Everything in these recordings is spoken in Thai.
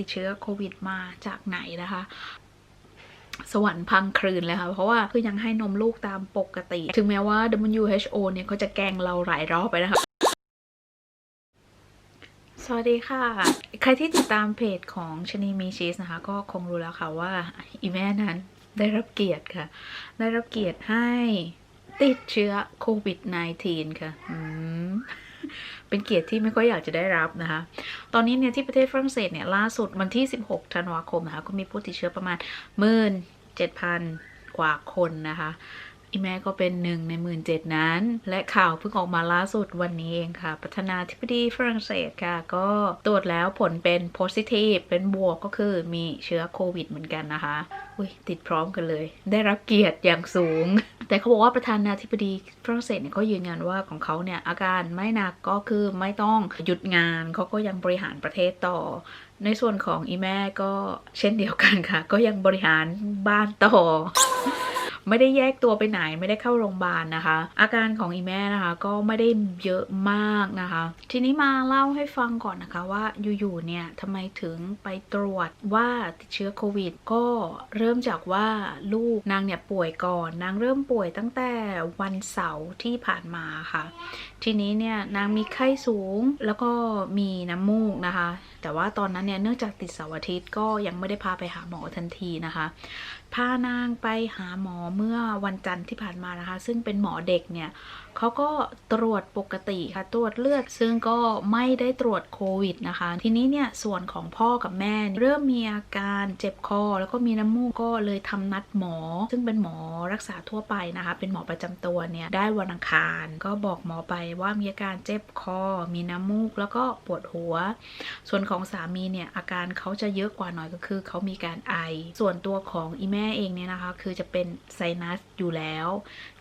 ติดเชื้อโควิดมาจากไหนนะคะ สวรรค์พังคลืนเลยค่ะ เพราะว่าคือยังให้นมลูกตามปกติ ถึงแม้ว่า WHO เนี่ยเขาจะแกงเราหลายรอบไปนะคะสวัสดีค่ะ ใครที่ติดตามเพจของชนีมีชีสนะคะ ก็คงรู้แล้วค่ะว่า อีแม่นั้นได้รับเกียรติค่ะ ได้รับเกียรติให้ติดเชื้อโควิด -19 ค่ะ อืม เป็นเกียรติที่ไม่ค่อยอยากจะได้รับนะคะ ตอนนี้เนี่ยที่ประเทศฝรั่งเศสเนี่ยล่าสุดวันที่ 16 ธันวาคมนะคะก็มีผู้ติดเชื้อประมาณ17,000กว่าคนนะคะอีแม่ก็เป็นหนึ่งในหมื่นเจ็ดนั้น และข่าวเพิ่งออกมาล่าสุดวันนี้เองค่ะ ประธานาธิบดีฝรั่งเศสค่ะ ก็ตรวจแล้วผลเป็น positive เป็นบวกก็คือมีเชื้อโควิดเหมือนกันนะคะ อุ้ยติดพร้อมกันเลย ได้รับเกียรติอย่างสูง แต่เขาบอกว่าประธานาธิบดีฝรั่งเศสเนี่ยก็ยืนยันว่าของเขาเนี่ยอาการไม่หนักก็คือไม่ต้องหยุดงานเขาก็ยังบริหารประเทศต่อ ในส่วนของอีแม่ก็เช่นเดียวกันค่ะ ก็ยังบริหารบ้านต่อ ไม่ได้แยกตัวไปไหนไม่ได้เข้าโรงพยาบาลนะคะ อาการของอีแม่นะคะ ก็ไม่ได้เยอะมากนะคะ ทีนี้มาเล่าให้ฟังก่อนนะคะว่าอยู่ๆเนี่ยทำไมถึงไปตรวจว่าติดเชื้อโควิด ก็เริ่มจากว่าลูกนางเนี่ยป่วยก่อนนางเริ่มป่วยตั้งแต่วันเสาร์ที่ผ่านมาค่ะ ทีนี้เนี่ยนางมีไข้สูงแล้วก็มีน้ำมูกนะคะ แต่ว่าตอนนั้นเนี่ยเนื่องจากติดเสาร์อาทิตย์ก็ยังไม่ได้พาไปหาหมอทันทีนะคะ พานางไปหาหมอเมื่อวันจันทร์ที่ผ่านมานะคะ ซึ่งเป็นหมอเด็กเนี่ยเขาก็ตรวจปกติค่ะ ตรวจเลือด ซึ่งก็ไม่ได้ตรวจโควิดนะคะ ทีนี้เนี่ย ส่วนของพ่อกับแม่ เริ่มมีอาการเจ็บคอ แล้วก็มีน้ำมูกก็เลยทำนัดหมอ ซึ่งเป็นหมอรักษาทั่วไปนะคะ เป็นหมอประจำตัวเนี่ย ได้วันอังคาร ก็บอกหมอไปว่ามีอาการเจ็บคอ มีน้ำมูกแล้วก็ปวดหัว ส่วนของสามีเนี่ยอาการเขาจะเยอะกว่าหน่อยก็คือเขามีการไอ ส่วนตัวของอีแม่เองเนี่ยนะคะ คือจะเป็นไซนัสอยู่แล้ว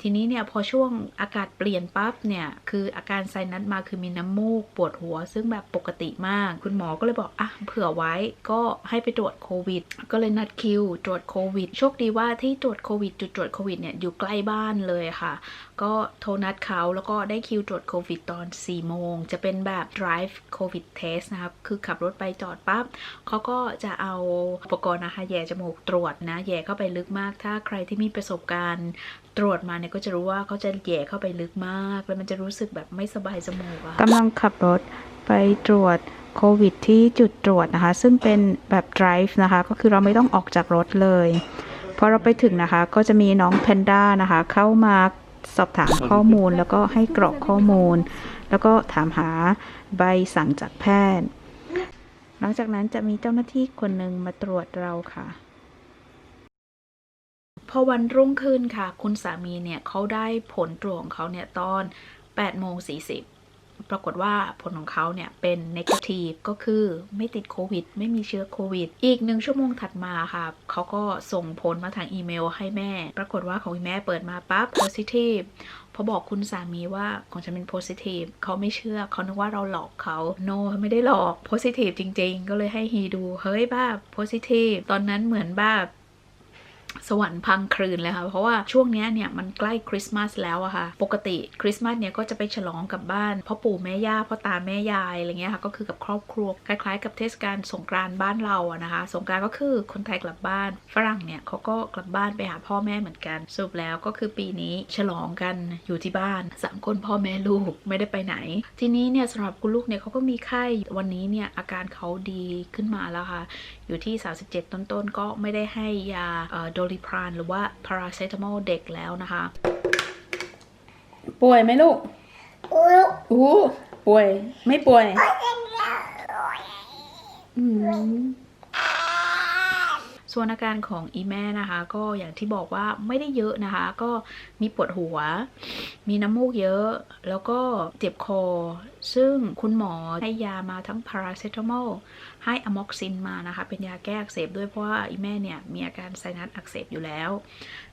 ทีนี้เนี่ยพอช่วงอากาศเปลี่ยนปั๊บเนี่ยคืออาการไซนัสมาคือมีน้ำมูกปวดหัว ซึ่งแบบปกติมาก คุณหมอก็เลยบอกอะเผื่อไว้ก็ให้ไปตรวจโควิด ก็เลยนัดคิว ตรวจโควิด โชคดีว่าที่ตรวจโควิดจุดตรวจโควิดเนี่ยอยู่ใกล้บ้านเลยค่ะ ก็โทรนัดเขาแล้วก็ได้คิวตรวจโควิดตอน 4 โมง จะเป็นแบบ drive covid test นะครับ คือขับรถไปจอดปั๊บเขาก็จะเอาอุปกรณ์นะคะแย่จมูกตรวจนะ แย่เข้าไปลึกมาก ถ้าใครที่มีประสบการณ์ ตรวจมาเนี่ยก็จะรู้ว่าเขาจะแย่เข้าไปลึกมาก แล้วมันจะรู้สึกแบบไม่สบายจมูกอะกำลังขับรถไปตรวจโควิดที่จุดตรวจนะคะ ซึ่งเป็นแบบ drive นะคะ ก็คือเราไม่ต้องออกจากรถเลยพอเราไปถึงนะคะ ก็จะมีน้องแพนด้านะคะ เข้ามาสอบถามข้อมูลแล้วก็ให้กรอกข้อมูล แล้วก็ถามหาใบสั่งจากแพทย์ หลังจากนั้นจะมีเจ้าหน้าที่คนหนึ่งมาตรวจเราค่ะ พอวันรุ่งขึ้นค่ะ คุณสามีเนี่ยเขาได้ผลตรวจของเขาเนี่ยตอน8โมง40 ปรากฏว่าผลของเขาเนี่ยเป็น negative ก็คือไม่ติดโควิด ไม่มีเชื้อโควิด อีกหนึ่งชั่วโมงถัดมาค่ะ เขาก็ส่งผลมาทางอีเมลให้แม่ ปรากฏว่าของแม่เปิดมาปั๊บ positive พอบอกคุณสามีว่าของฉันเป็น positive เขาไม่เชื่อเขานึกว่าเราหลอกเขา no ไม่ได้หลอก positive จริง ๆ ก็เลยให้ฮีดู เฮ้ยบบ positive ตอนนั้นเหมือนแบบ สวรรค์พังคลืนเลยค่ะ เพราะว่าช่วงนี้เนี่ยมันใกล้คริสต์มาสแล้วอะค่ะ ปกติคริสต์มาสเนี่ยก็จะไปฉลองกับบ้านพ่อปู่แม่ย่าพ่อตาแม่ยายอะไรเงี้ยค่ะ ก็คือกับครอบครัว คล้ายๆ กับเทศกาลสงกรานต์บ้านเราอะนะคะ สงกรานต์ก็คือคนไทยกลับบ้าน ฝรั่งเนี่ยเขาก็กลับบ้านไปหาพ่อแม่เหมือนกันสรุปแล้วก็คือปีนี้ฉลองกันอยู่ที่บ้านสามคนพ่อแม่ลูกไม่ได้ไปไหน ทีนี้เนี่ยสำหรับคุณลูกเนี่ยเขาก็มีไข้วันนี้เนี่ยอาการเขาดีขึ้นมาแล้วค่ะ อยู่ที่ 37 ต้นๆก็ไม่ได้ให้ยาโดลิพรานหรือว่าพาราเซตามอลเด็กแล้วนะคะ ป่วยไหมลูกอู้ป่วย ไม่ป่วยอืมส่วนอาการของอีแม่นะคะ ก็อย่างที่บอกว่าไม่ได้เยอะนะคะ ก็มีปวดหัว มีน้ำมูกเยอะ แล้วก็เจ็บคอ ซึ่งคุณหมอให้ยามาทั้งพาราเซตามอลให้อะม็อกซินมานะคะ เป็นยาแก้อักเสบด้วยเพราะว่าอีแม่เนี่ย มีอาการไซนัสอักเสบอยู่แล้ว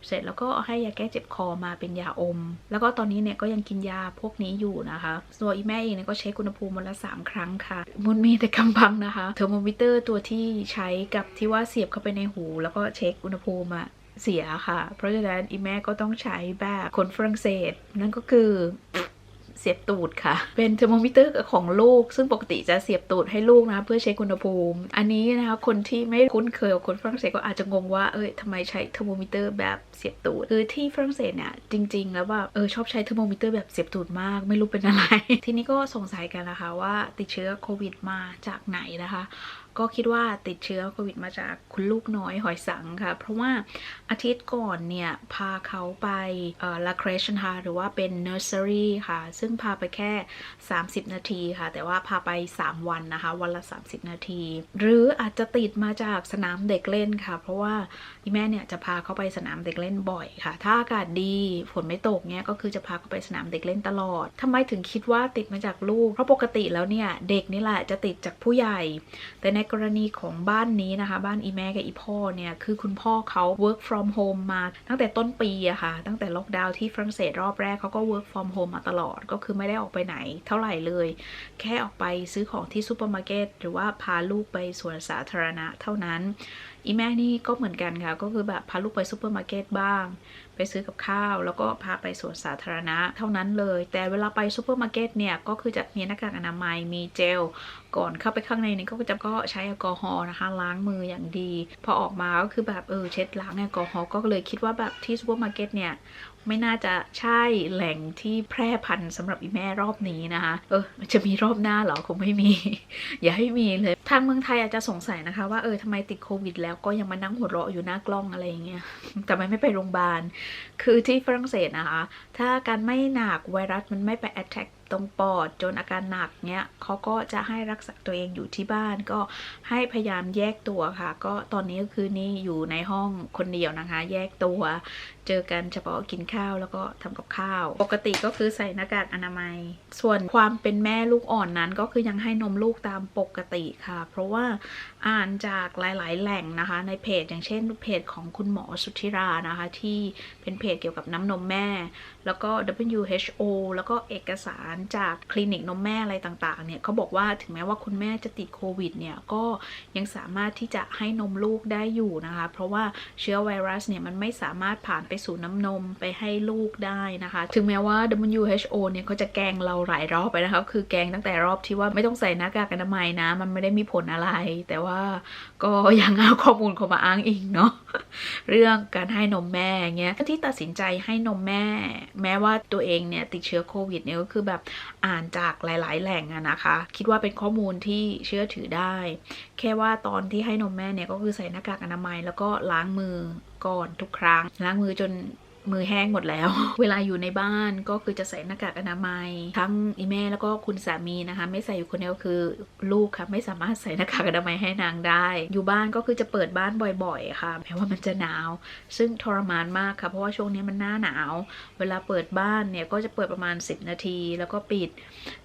เสร็จแล้วก็ให้ยาแก้เจ็บคอมาเป็นยาอม แล้วก็ตอนนี้เนี่ยก็ยังกินยาพวกนี้อยู่นะคะส่วนอีแม่เองเนี่ยก็เช็คอุณหภูมิวันละ3ครั้งค่ะมันมีแต่กำบังนะคะ เทอร์โมมิเตอร์ตัวที่ใช้กับที่ว่าเสียบเข้าไปในหู แล้วก็เช็คอุณหภูมิอะ เสียค่ะ เพราะฉะนั้นอีแม่ก็ต้องใช้แบบคนฝรั่งเศส นั่นก็คือเสียบตูดค่ะ เป็นเทอร์โมมิเตอร์ของลูก ซึ่งปกติจะเสียบตูดให้ลูกนะ เพื่อเช็คอุณหภูมิ อันนี้นะคะ คนที่ไม่คุ้นเคยกับคนฝรั่งเศสก็อาจจะงงว่า เอ้ยทำไมใช้เทอร์โมมิเตอร์แบบเสียบตูดคือที่ฝรั่งเศสเนี่ยจริง ๆ แล้วแบบเออชอบใช้เทอร์โมมิเตอร์แบบเสียบตูดมาก ไม่รู้เป็นอะไร ทีนี้ก็สงสัยกันนะคะว่าติดเชื้อโควิดมาจากไหนนะคะ ก็คิดว่าติดเชื้อโควิดมาจากคุณลูกน้อยหอยสังค่ะ เพราะว่าอาทิตย์ก่อนเนี่ย พาเขาไปลาครชนะคะหรือว่าเป็นเนอร์เซอรี่ค่ะ ซึ่งพาไปแค่ 30 นาทีค่ะ แต่ว่าพาไป 3 วันนะคะ วันละ 30 นาที หรืออาจจะติดมาจากสนามเด็กเล่นค่ะ เพราะว่าอีแม่เนี่ยจะพาเขาไปสนามเด็กเล่นบ่อยค่ะ ถ้าอากาศดีฝนไม่ตกเนี่ยก็คือจะพาเขาไปสนามเด็กเล่นตลอดทำไมถึงคิดว่าติดมาจากลูก เพราะปกติแล้วเนี่ยเด็กนี่แหละจะติดจากผู้ใหญ่ แต่ในกรณีของบ้านนี้นะคะ บ้านอีแม่กับอีพ่อเนี่ยคือคุณพ่อเขา work from home มาตั้งแต่ต้นปีอะค่ะ ตั้งแต่ล็อกดาวน์ที่ฝรั่งเศสรอบแรกเขาก็ work from home มาตลอด ก็คือไม่ได้ออกไปไหนเท่าไหร่เลย แค่ออกไปซื้อของที่ซูเปอร์มาร์เก็ตหรือว่าพาลูกไปสวนสาธารณะเท่านั้น อีแม่นี่ก็เหมือนกันค่ะ ก็คือแบบพาลูกไปซูเปอร์มาร์เก็ตบ้าง ไปซื้อกับข้าว แล้วก็พาไปสวนสาธารณะ เท่านั้นเลย แต่เวลาไปซูเปอร์มาร์เก็ตเนี่ย ก็คือจะมีหน้ากากอนามัยมีเจล ก่อนเข้าไปข้างในนี่ก็จะก็ใช้แอลกอฮอล์นะคะล้างมืออย่างดี พอออกมาก็คือแบบเออเช็ดล้างแอลกอฮอล์ก็เลยคิดว่าแบบที่ซูเปอร์มาร์เก็ตเนี่ย ไม่น่าจะใช่แหล่งที่แพร่พันธุ์สำหรับอีแม่รอบนี้นะคะ เออจะมีรอบหน้าหรอคงไม่มี อย่าให้มีเลย ทางเมืองไทยอาจจะสงสัยนะคะ ว่าเออทำไมติดโควิด แล้วก็ยังมานั่งหัวเราะอยู่หน้ากล้องอะไรอย่างเงี้ยแต่ไม่ไม่ไปโรงพยาบาล คือที่ฝรั่งเศสนะคะ ถ้าการไม่หนักไวรัสมันไม่ไป attack ตรงปอดจนอาการหนักเนี้ยเขาก็จะให้รักษาตัวเองอยู่ที่บ้าน ก็ให้พยายามแยกตัวค่ะ ก็ตอนนี้ก็คือนี่อยู่ในห้องคนเดียวนะคะ แยกตัว เจอกันเฉพาะกินข้าวแล้วก็ทำกับข้าว ปกติก็คือใส่หน้ากากอนามัย ส่วนความเป็นแม่ลูกอ่อนนั้นก็คือยังให้นมลูกตามปกติค่ะ เพราะว่าอ่านจากหลาย ๆ แหล่งนะคะ ในเพจอย่างเช่นเพจของคุณหมอสุธิรานะคะ ที่เป็นเพจเกี่ยวกับน้ำนมแม่ แล้วก็ WHO แล้วก็เอกสารจากคลินิกนมแม่อะไรต่าง ๆ เนี่ยเขาบอกว่าถึงแม้ว่าคุณแม่จะติดโควิดเนี่ยก็ยังสามารถที่จะให้นมลูกได้อยู่นะคะ เพราะว่าเชื้อไวรัสเนี่ยมันไม่สามารถผ่านไปสู่น้ำนมไปให้ลูกได้นะคะ ถึงแม้ว่า WHO เนี่ยเขาจะแกงเราหลายรอบไปนะคะคือแกงตั้งแต่รอบที่ว่าไม่ต้องใส่หน้ากากอนามัยนะ มันไม่ได้มีผลอะไร แต่ว่าก็ยังเอาข้อมูลเขามาอ้างอิงเนาะเรื่องการให้นมแม่เงี้ยที่ตัดสินใจให้นมแม่ แม้ว่าตัวเองเนี่ยติดเชื้อโควิดเนี่ยก็คือแบบอ่านจากหลาย ๆ แหล่งอะนะคะ คิดว่าเป็นข้อมูลที่เชื่อถือได้แค่ว่าตอนที่ให้นมแม่เนี่ยก็คือใส่หน้ากากอนามัย แล้วก็ล้างมือก่อนทุกครั้ง ล้างมือจน มือแห้งหมดแล้ว เวลาอยู่ในบ้านก็คือจะใส่หน้ากากอนามัย ทั้งอีแม่แล้วก็คุณสามีนะคะ ไม่ใส่อยู่คนเดียวคือลูกค่ะไม่สามารถใส่หน้ากากอนามัยให้นางได้ อยู่บ้านก็คือจะเปิดบ้านบ่อยๆ ค่ะแม้ว่ามันจะหนาว ซึ่งทรมานมากค่ะ เพราะว่าช่วงนี้มันหน้าหนาว เวลาเปิดบ้านเนี่ยก็จะเปิดประมาณ 10 นาทีแล้วก็ปิด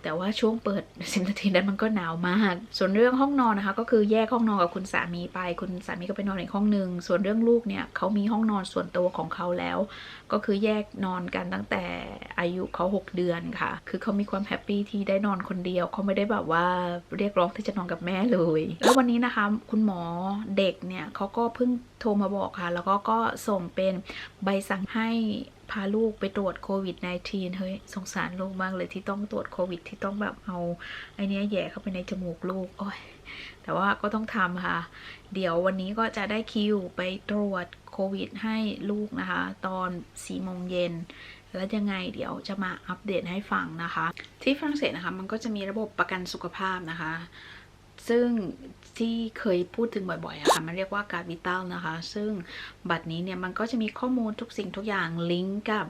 แต่ว่าช่วงเปิด 10 นาทีนั้นมันก็หนาวมาก ส่วนเรื่องห้องนอนนะคะ ก็คือแยกห้องนอนกับคุณสามีไป คุณสามีก็ไปนอนอีกห้องหนึ่งส่วนเรื่องลูกเนี่ยเขามีห้องนอนส่วนตัวของเขาแล้วก็คือแยกนอนกันตั้งแต่อายุเขา 6 เดือนค่ะ คือเขามีความแฮปปี้ที่ได้นอนคนเดียว เขาไม่ได้แบบว่าเรียกร้องที่จะนอนกับแม่เลย แล้ววันนี้นะคะ คุณหมอเด็กเนี่ยเขาก็เพิ่งโทรมาบอกค่ะ แล้วก็ก็ส่งเป็นใบสั่งให้พาลูกไปตรวจโควิด -19 เฮ้ยสงสารลูกมากเลยที่ต้องตรวจโควิดที่ต้องแบบเอาไอเนี้ยแย่เข้าไปในจมูกลูก โอ้ยแต่ว่าก็ต้องทำค่ะ เดี๋ยววันนี้ก็จะได้คิวไปตรวจ โควิดให้ลูกนะคะ ตอน4โมงเย็นแล้วยังไงเดี๋ยวจะมาอัปเดตให้ฟังนะคะ ที่ฝรั่งเศสนะคะมันก็จะมีระบบประกันสุขภาพนะคะ ซึ่งที่เคยพูดถึงบ่อยๆอะค่ะมันเรียกว่าการวิตัลนะคะ ซึ่งบัตรนี้เนี่ยมันก็จะมีข้อมูลทุกสิ่งทุกอย่างลิงก์กับ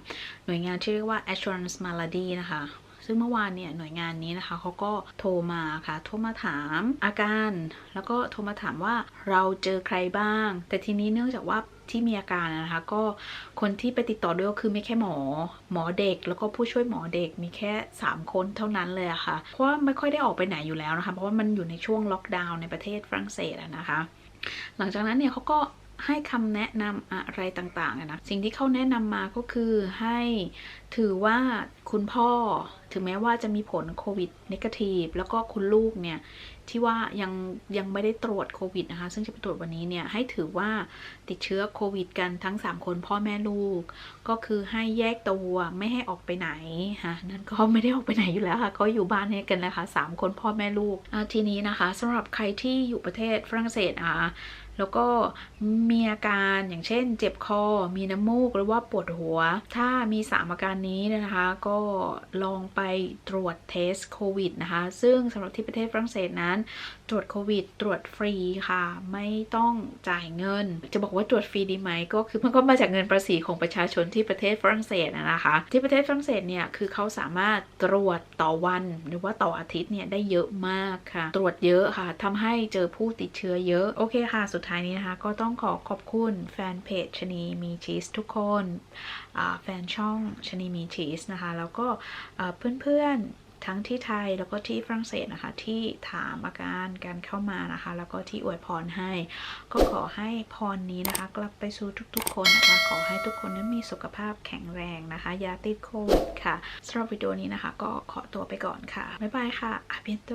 หน่วยงานที่เรียกว่า Assurance Malady นะคะซึ่งเมื่อวานเนี่ยหน่วยงานนี้นะคะเขาก็โทรมาค่ะ โทรมาถามอาการ แล้วก็โทรมาถามว่าเราเจอใครบ้าง แต่ทีนี้เนื่องจากว่า ที่มีอาการนะคะ ก็คนที่ไปติดต่อด้วยก็คือไม่แค่หมอ หมอเด็ก แล้วก็ผู้ช่วยหมอเด็กมีแค่ 3 คนเท่านั้นเลยะค่ะ เพราะว่าไม่ค่อยได้ออกไปไหนอยู่แล้วนะคะ เพราะว่ามันอยู่ในช่วงล็อกดาวน์ในประเทศฝรั่งเศสนะคะ หลังจากนั้นเนี่ยเขาก็ให้คำแนะนำอะไรต่างๆนะ สิ่งที่เขาแนะนำมาก็คือให้ถือว่าคุณพ่อถึงแม้ว่าจะมีผลโควิดนกาทีฟแล้วก็คุณลูกเนี่ย ที่ว่ายังยังไม่ได้ตรวจโควิดนะคะ ซึ่งจะไปตรวจวันนี้เนี่ยให้ถือว่าติดเชื้อโควิดกันทั้ง 3 คนพ่อแม่ลูก ก็คือให้แยกตัวไม่ให้ออกไปไหนฮะนั่นก็ไม่ได้ออกไปไหนอยู่แล้วค่ะก็อยู่บ้านเนี่ยกันนะคะสามคนพ่อแม่ลูกทีนี้นะคะสำหรับใครที่อยู่ประเทศฝรั่งเศสอะแล้วก็มีอาการอย่างเช่น เจ็บคอ มีน้ำมูกหรือว่าปวดหัว ถ้ามีสามอาการนี้นะคะ ก็ลองไปตรวจเทสโควิดนะคะ ซึ่งสำหรับที่ประเทศฝรั่งเศสนั้น ตรวจโควิด ตรวจฟรีค่ะ ไม่ต้องจ่ายเงิน จะบอกว่าตรวจฟรีดีไหมก็คือมันก็มาจากเงินภาษีของประชาชนที่ประเทศฝรั่งเศสนะนะคะ ที่ประเทศฝรั่งเศสเนี่ยคือเขาสามารถตรวจต่อวันหรือว่าต่ออาทิตย์เนี่ยได้เยอะมากค่ะ ตรวจเยอะค่ะทำให้เจอผู้ติดเชื้อเยอะโอเคค่ะสุดท้ายนี้นะคะ ก็ต้องขอขอบคุณแฟนเพจชนีมีชีสทุกคนแฟนช่องชนีมีชีสนะคะ แล้วก็เพื่อนๆทั้งที่ไทยแล้วก็ที่ฝรั่งเศสนะคะ ที่ถามอาการการเข้ามานะคะ แล้วก็ที่อวยพรให้ ก็ขอให้พรนี้นะคะ กลับไปสู่ทุกๆคนนะคะ ขอให้ทุกคนนั้นมีสุขภาพแข็งแรงนะคะอย่าติดโควิดค่ะสำหรับวิดีโอนี้นะคะ ก็ขอตัวไปก่อนค่ะบ๊ายบายค่ะอาเบียนโต